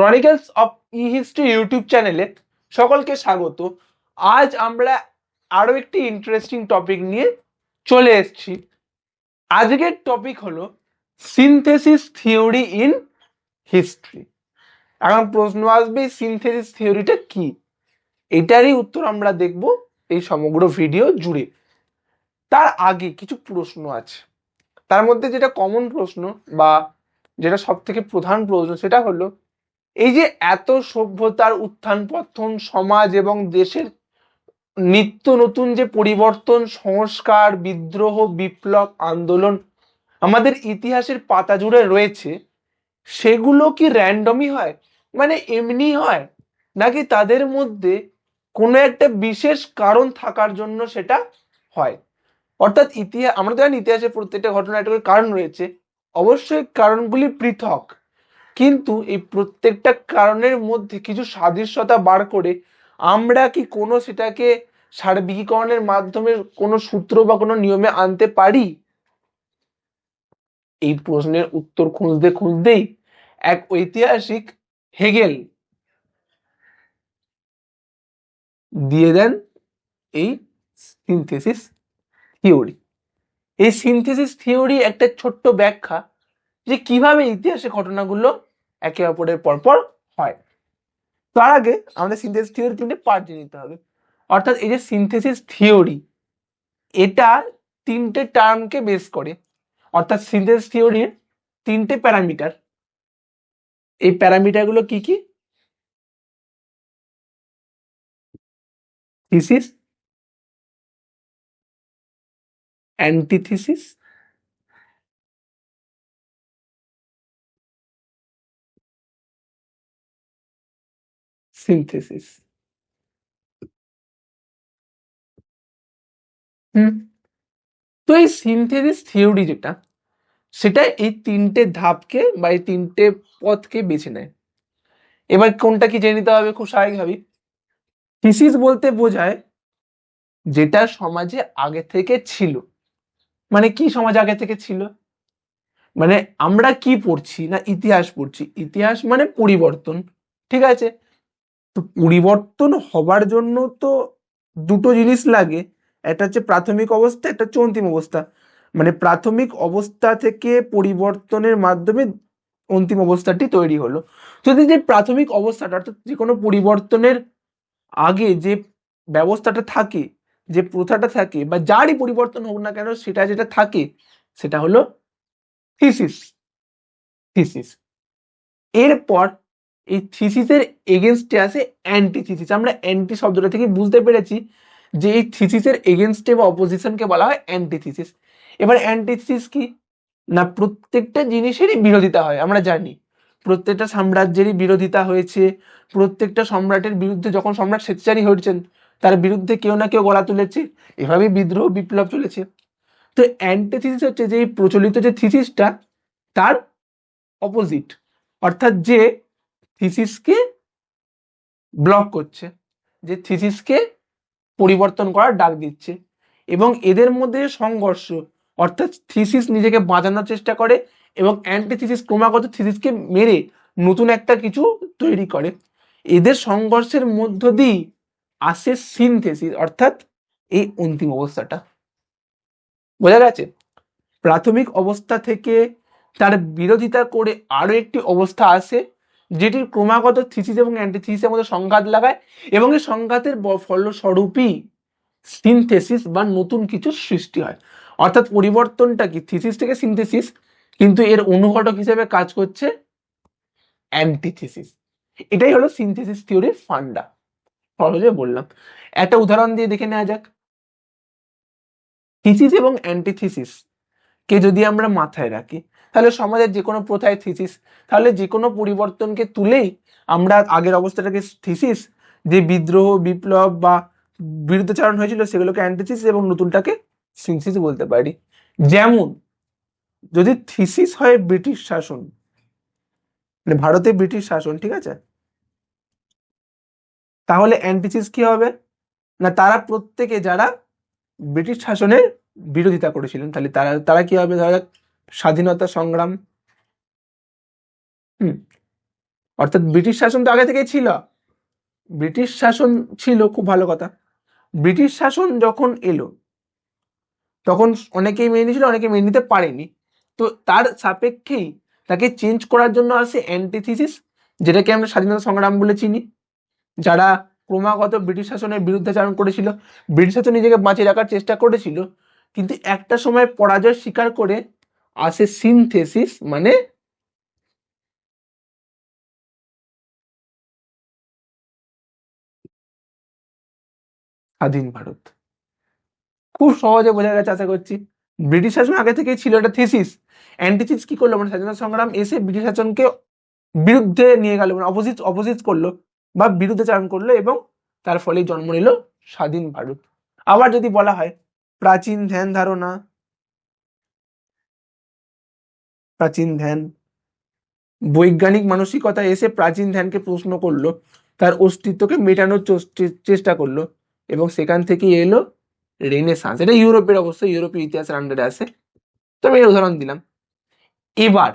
Chronicles of e history YouTube চ্যানেলে সকলকে স্বাগত। আজ আমরা আরও একটি ইন্টারেস্টিং টপিক নিয়ে চলে এসেছি। আজকের টপিক হলো সিনথেসিস থিওরি ইন হিস্ট্রি এখন প্রশ্ন আসবে সিনথেসিস থিওরিটা কি? এটারই উত্তর আমরা দেখব এই সমগ্র ভিডিও জুড়ে। তার আগে কিছু প্রশ্ন আছে। তার মধ্যে যেটা কমন প্রশ্ন বা যেটা সব থেকে প্রধান প্রশ্ন সেটা হলো এই যে এত সভ্যতার উত্থান পতন সমাজ এবং দেশের নিত্য নতুন যে পরিবর্তন, সংস্কার, বিদ্রোহ, বিপ্লব, আন্দোলন আমাদের ইতিহাসের পাতা জুড়ে রয়েছে, সেগুলো কি র্যান্ডমই হয়? মানে এমনি হয়? নাকি তাদের মধ্যে কোনো একটা বিশেষ কারণ থাকার জন্য সেটা হয়? অর্থাৎ ইতিহাস আমরা তো জানি ইতিহাসের প্রত্যেকটা ঘটনা একটা কারণ রয়েছে। অবশ্যই কারণগুলি পৃথক। কিন্তু এই প্রত্যেকটা কারণের মধ্যে কিছু সাদৃশ্যতা বার করে আমরা কি কোনো সেটাকে সার্বিকীকরণের মাধ্যমে কোনো সূত্র বা কোনো নিয়মে আনতে পারি? এই প্রশ্নের উত্তর খুঁজতে খুঁজতেই এক ঐতিহাসিক হেগেল দিয়ে দেন এই সিনথেসিস থিওরি। এই সিনথেসিস থিওরি একটা ছোট্ট ব্যাখ্যা যে কীভাবে ইতিহাসে ঘটনাগুলো একে অপরের পরপর হয়। তার আগে আমাদের সিনথেসিস থিওরি তিনটে পার্ট জেনে নিতে হবে। অর্থাৎ এই যে সিনথেসিস থিওরি এটা তিনটে টার্মকে বেস করে। অর্থাৎ সিনথেসিস থিওরির তিনটে প্যারামিটার এই প্যারামিটারগুলো কি কি? থিসিস অ্যান্টিথিসিস হুম, তো এই সিনথেসিস থিওরি যেটা, সেটা এই তিনটে ধাপকে বা এই তিনটে পথকে বেছে নেয়। এবার কোনটা কি জেনে নিতে হবে খুব স্বাভাবিকভাবেই। থিসিস বলতে বোঝায় যেটা সমাজে আগে থেকে ছিল। মানে কি সমাজ আগে থেকে ছিল? মানে আমরা কি পড়ছি না ইতিহাস পড়ছি? ইতিহাস মানে পরিবর্তন, ঠিক আছে? তো পরিবর্তন হবার জন্য তো দুটো জিনিস লাগে। একটা হচ্ছে প্রাথমিক অবস্থা, একটা হচ্ছে অন্তিম অবস্থা। মানে প্রাথমিক অবস্থা থেকে পরিবর্তনের মাধ্যমে অন্তিম অবস্থাটি তৈরি হলো। যদি যে প্রাথমিক অবস্থাটা, অর্থাৎ যে কোনো পরিবর্তনের আগে যে ব্যবস্থাটা থাকে, যে প্রথাটা থাকে, বা যারই পরিবর্তন হোক না কেন, সেটা যেটা থাকে, সেটা হলো থিসিস। থিসিস। এরপর এই থিসিসের এগেনস্টে আসে অ্যান্টিথিসিস। আমরা অ্যান্টি শব্দটা থেকে বুঝতে পেরেছি যে এই থিসিসের এগেনস্টে বা অপোজিশনকে বলা হয় অ্যান্টিথিসিস। এবার অ্যান্টিথিসিস কি? না, প্রত্যেকটা জিনিসেরই বিরোধিতা হয়, আমরা জানি। প্রত্যেকটা সাম্রাজ্যেরই বিরোধিতা হয়েছে, প্রত্যেকটা সম্রাটের বিরুদ্ধে যখন সম্রাট স্বেচ্ছাচারী হয়েছেন, তার বিরুদ্ধে কেউ না কেউ গলা তুলেছে এভাবেই বিদ্রোহ, বিপ্লব চলেছে। তো অ্যান্টিথিসিস হচ্ছে যে প্রচলিত যে থিসিসটা, তার অপোজিট অর্থাৎ যে থিসিসকে ব্লক করছে, যে থিসিসকে পরিবর্তন করার ডাক দিচ্ছে এবং এদের মধ্যে সংঘর্ষ, অর্থাৎ থিসিস নিজেকে বাঁচানোর চেষ্টা করে এবং অ্যান্টিথিসিস ক্রমাগত থিসিসকে মেরে নতুন একটা কিছু তৈরি করে। এদের সংঘর্ষের মধ্য দিয়ে আসে সিনথেসিস, অর্থাৎ এই অন্তিম অবস্থাটা। বোঝা গেছে? প্রাথমিক অবস্থা থেকে তার বিরোধিতা করে আরও একটি অবস্থা আসে যেটির ক্রমাগত থিসিস এবং অ্যান্টিথিসিসের মধ্যে সংঘাত লাগায় এবং এই সংঘাতের ফলস্বরূপই সিনথেসিস বা নতুন কিছু সৃষ্টি হয়। অর্থাৎ পরিবর্তনটা কি? থিসিস থেকে সিনথেসিস, কিন্তু এর অনুঘটক হিসেবে কাজ করছে অ্যান্টিথিসিস। এটাই হলো সিনথেসিস থিওরির ফান্ডা। সহজে বললাম। একটা উদাহরণ দিয়ে দেখে নেওয়া যাক। থিসিস এবং অ্যান্টিথিসিস কে যদি আমরা মাথায় রাখি তাহলে সমাজের যে কোনো প্রথায় থিসিস তাহলে যে কোনো পরিবর্তনকে তুলেই আমরা আগের অবস্থাটাকে থিসিস যে বিদ্রোহ, বিপ্লব বা বিরুদ্ধাচারণ হয়েছিল সেগুলোকে অ্যান্টিথিসিস এবং নতুনটাকে সিনথিসিস বলতে পারি। যেমন, যদি থিসিস হয় ব্রিটিশ শাসন মানে ভারতে ব্রিটিশ শাসন, ঠিক আছে? তাহলে অ্যান্টিথিস কি হবে? না, তারা প্রত্যেকে যারা ব্রিটিশ শাসনের বিরোধিতা করেছিলেন, তাহলে তারা তারা কি হবে ধরা স্বাধীনতা সংগ্রাম। হুম। অর্থাৎ ব্রিটিশ শাসন তো আগে থেকেই ছিল। ব্রিটিশ শাসন ছিল খুব ভালো কথা। ব্রিটিশ শাসন যখন এলো, তখন অনেকেই মেনে নিয়েছিল অনেকে মেনে নিতে পারেনি। তো তার সাপেক্ষেই তাকে চেঞ্জ করার জন্য আসে অ্যান্টিথিসিস যেটাকে আমরা স্বাধীনতা সংগ্রাম বলে চিনি, যারা ক্রমাগত ব্রিটিশ শাসনের বিরুদ্ধাচারণ করেছিল। ব্রিটিশ শাসন নিজেকে বাঁচিয়ে রাখার চেষ্টা করেছিল, কিন্তু একটা সময় পরাজয় স্বীকার করে আসে সিনথেসিস মানে স্বাধীন ভারত। খুব সহজে বোঝা গেছে আশা করছি। ব্রিটিশ শাসন আগে থেকেই ছিল একটা থিসিস অ্যান্টিথিস কি করল? মানে স্বাধীনতা সংগ্রাম এসে ব্রিটিশ শাসনকে বিরুদ্ধে নিয়ে গেল মানে অপোজিট অপোজিট করল বা বিরুদ্ধে চারণ করল এবং তার ফলে জন্ম নিল স্বাধীন ভারত। আবার যদি বলা হয়, প্রাচীন ধ্যান ধারণা প্রাচীন ধ্যান। বৈজ্ঞানিক মানসিকতা এসে প্রাচীন ধ্যানকে প্রশ্ন করল, তার অস্তিত্বকে মেটানোর চেষ্টা করল এবং সেখান থেকে এলো রেনেসান্স। এটা ইউরোপের অবস্থা ইউরোপীয় ইতিহাসের আন্ডারে আসে তো আমি উদাহরণ দিলাম। এবার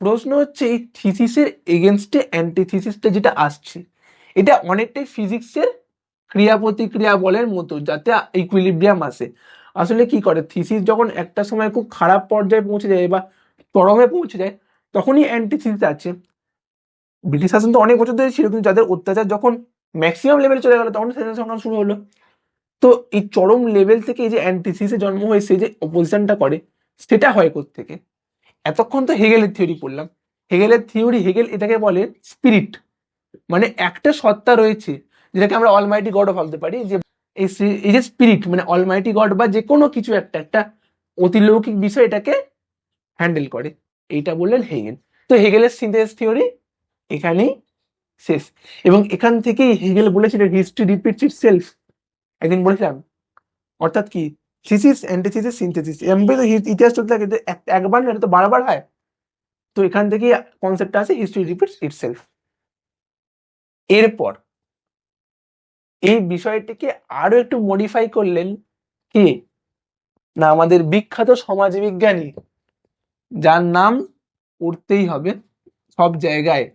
প্রশ্ন হচ্ছে, এই থিসিসের এগেনস্টে অ্যান্টিথিসিসটা যেটা আসছে, এটা অনেকটাই ফিজিক্সের ক্রিয়া প্রতিক্রিয়া বলের মতো, যাতে ইকুইলিব্রিয়াম আসে। আসলে কি করে? থিসিস যখন একটা সময় খুব খারাপ পর্যায়ে পৌঁছে যায় বা চরমে পৌঁছে যায়, তখনই অ্যান্টিথিসিস আছে। ব্রিটিশ শাসন তো অনেক বছর ধরে ছিল, কিন্তু যাদের অত্যাচার যখন ম্যাক্সিমাম লেভেলে চলে গেল, তখন স্বাধীনতা সংগ্রাম শুরু হলো। তো এই চরম লেভেল থেকে এই যে অ্যান্টিথিসে জন্ম হয়েছে, যে অপোজিশনটা করে, সেটা হয় থেকে এতক্ষণ তো হেগেলের থিওরি পড়লাম। হেগেলের থিওরি হেগেল এটাকে বলে স্পিরিট মানে একটা সত্তা রয়েছে, যেটাকে আমরা অলমাইটি গডও ভাবতে পারি, যে এই যে স্পিরিট মানে অলমাইটি গড বা যে কোনো কিছু একটা একটা অতিলৌকিক বিষয় এটাকে হ্যান্ডেল করে। এইটা বললেন হেগেল তো হেগেলের সিনথেসিস থিওরি এখানেই শেষ। এবং এখান থেকেই হেগেল বলেছিলেন হিস্ট্রি রিপিটস ইট সেলফ একদিন বলেছিলাম, অর্থাৎ কি? থিসিস অ্যান্টিথিসিস সিনথেসিস এমনি তো ইতিহাস চলতে থাকে একবার না এটা তো বারবার হয়। তো এখান থেকেই কনসেপ্টটা আছে হিস্ট্রি রিপিটস ইট সেলফ এরপর এই বিষয়টিকে আরও একটু মডিফাই করলেন কে? না, আমাদের বিখ্যাত সমাজবিজ্ঞানী যার নাম উঠতেই হবে সব জায়গায়।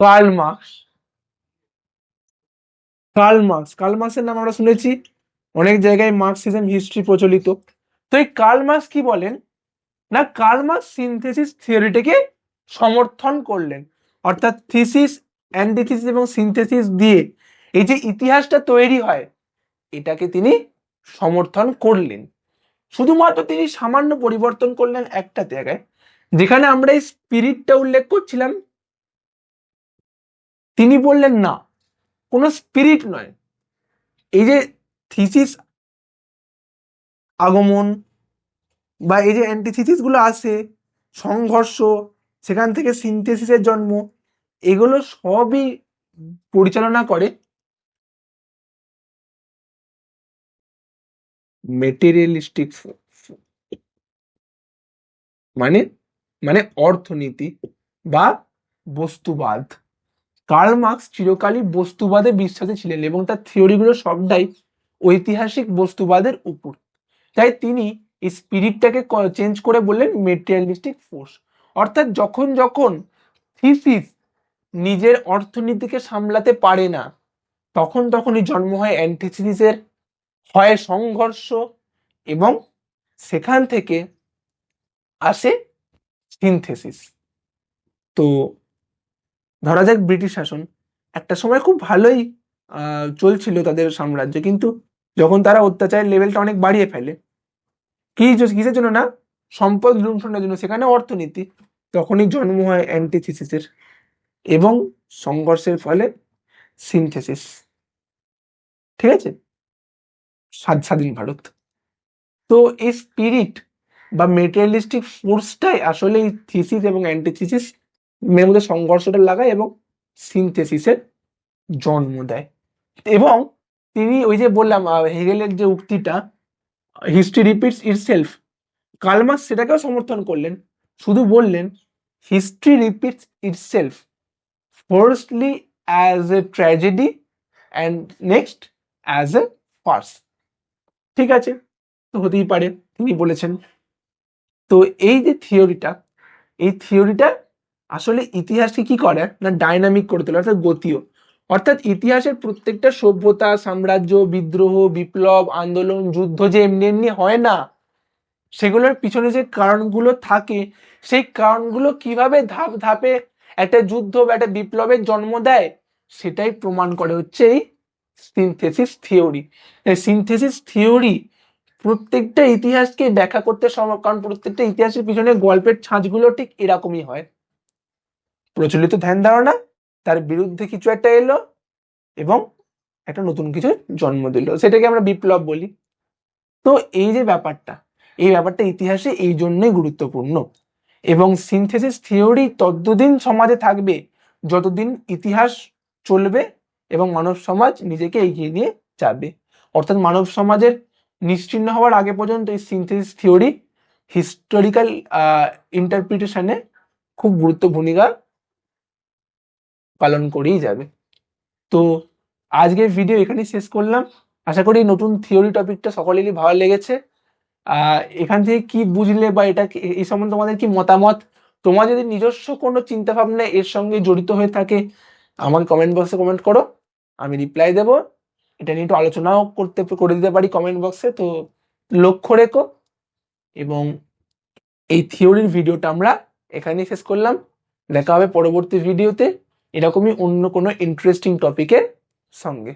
Karl Marx Karl Marx Karl নাম আমরা শুনেছি। অনেক জায়গায় মার্কসিজম হিস্ট্রি প্রচলিত। তো এই কার্ল মার্কস কি বলেন? না কার্ল মার্কস সিনথেসিস থিওরিটাকে সমর্থন করলেন। অর্থাৎ থিসিস অ্যান্টিথিসিস এবং সিনথেসিস দিয়ে। এই যে ইতিহাসটা তৈরি হয়, এটাকে তিনি সমর্থন করলেন। শুধুমাত্র তিনি সামান্য পরিবর্তন করলেন একটা জায়গায়, যেখানে আমরা এই স্পিরিটটা উল্লেখ করছিলাম। তিনি বললেন, না, কোনো স্পিরিট নয়। এই যে থিসিস আগমন বা এই যে অ্যান্টিথিসিসগুলো আসে সংঘর্ষ, সেখান থেকে সিনথেসিসের জন্ম, এগুলো সবই পরিচালনা করে মেটেরিয়ালিস্টিক মানে মানে অর্থনীতি বা বস্তুবাদ। কার্ল মার্কস চিরকালই বস্তুবাদে বিশ্বাসী ছিলেন এবং তার থিওরিগুলো সবটাই ঐতিহাসিক বস্তুবাদের উপর। তাই তিনি এই স্পিরিটটাকে চেঞ্জ করে বললেন মেটেরিয়ালিস্টিক ফোর্স অর্থাৎ যখন যখন থিসিস নিজের অর্থনীতিকে সামলাতে পারে না, তখন তখনই জন্ম হয় অ্যান্টিথিসিসের হয় সংঘর্ষ এবং সেখান থেকে আসে সিনথেসিস তো ধরা যাক ব্রিটিশ শাসন। একটা সময় খুব ভালোই চলছিল তাদের সাম্রাজ্য, কিন্তু যখন তারা অত্যাচারের লেভেলটা অনেক বাড়িয়ে ফেলে, কি কিসের জন্য না? সম্পদ লুণ্ঠনের জন্য। সেখানে অর্থনীতি। তখনই জন্ম হয় অ্যান্টিথিসিসের এবং সংঘর্ষের ফলে সিনথেসিস ঠিক আছে? স্বাধীন ভারত। তো এই স্পিরিট বা মেটেরিয়ালিস্টিক ফোর্সটাই আসলে এই থিসিস এবং অ্যান্টিথিসিস এর মধ্যে সংঘর্ষটা লাগায় এবং সিনথেসিসের জন্ম দেয়। এবং তিনি ওই যে বললাম হেগেলের যে উক্তিটা history repeats itself Karl Marx সেটাকেও সমর্থন করলেন। শুধু বললেন history repeats itself firstly as a tragedy and next as a farce ঠিক আছে? তো হতেই পারে, তিনি বলেছেন। তো এই যে থিওরিটা, এই থিওরিটা আসলে ইতিহাসকে কি করে? না ডাইনামিক করে তোলে, অর্থাৎ গতীয় অর্থাৎ ইতিহাসের প্রত্যেকটা সভ্যতা, সাম্রাজ্য, বিদ্রোহ, বিপ্লব, আন্দোলন, যুদ্ধ যে এমনি এমনি হয় না, সেগুলোর পিছনে যে কারণগুলো থাকে, সেই কারণগুলো কীভাবে ধাপ ধাপে একটা যুদ্ধ বা একটা বিপ্লবের জন্ম দেয়, সেটাই প্রমাণ করে হচ্ছে এই সিনথেসিস থিওরি সিনথেসিস থিওরি প্রত্যেকটা ইতিহাসকে ব্যাখ্যা করতে সম্ভব, কারণ প্রত্যেকটা ইতিহাসের পিছনে গল্পের ছাঁচগুলো ঠিক এরকমই হয়। প্রচলিত ধ্যান ধারণা, তার বিরুদ্ধে কিছু একটা এলো এবং একটা নতুন কিছু জন্ম দিল। সেটাকে আমরা বিপ্লব বলি। তো এই যে ব্যাপারটা, এই ব্যাপারটা ইতিহাসে এই জন্যই গুরুত্বপূর্ণ। এবং সিনথেসিস থিওরি ততদিন সমাজে থাকবে, যতদিন ইতিহাস চলবে এবং মানব সমাজ নিজেকে এগিয়ে নিয়ে যাবে। অর্থাৎ মানব সমাজের নিশ্চিহ্ন হওয়ার আগে পর্যন্ত এই সিনথেসিস থিওরি হিস্টোরিক্যাল ইন্টারপ্রিটেশনে খুব গুরুত্ব ভূমিকা পালন করেই যাবে। তো আজকের ভিডিও এখানেই শেষ করলাম। আশা করি নতুন থিওরি টপিকটা সকলেরই ভালো লেগেছে। এখান থেকে কি বুঝলে বা এটা এই সম্বন্ধে তোমাদের কি মতামত? তোমার যদি নিজস্ব কোনো চিন্তা ভাবনা এর সঙ্গে জড়িত হয়ে থাকে, আমাকে কমেন্ট বক্সে কমেন্ট করো। আমি রিপ্লাই দেব। এটা নিয়ে একটু আলোচনাও করতে, করে দিতে পারি কমেন্ট বক্সে তো লক্ষ্য রেখো। এবং এই থিওরির ভিডিওটা আমরা এখানেই শেষ করলাম। দেখা হবে পরবর্তী ভিডিওতে এরকমই অন্য কোনো ইন্টারেস্টিং টপিকের সঙ্গে।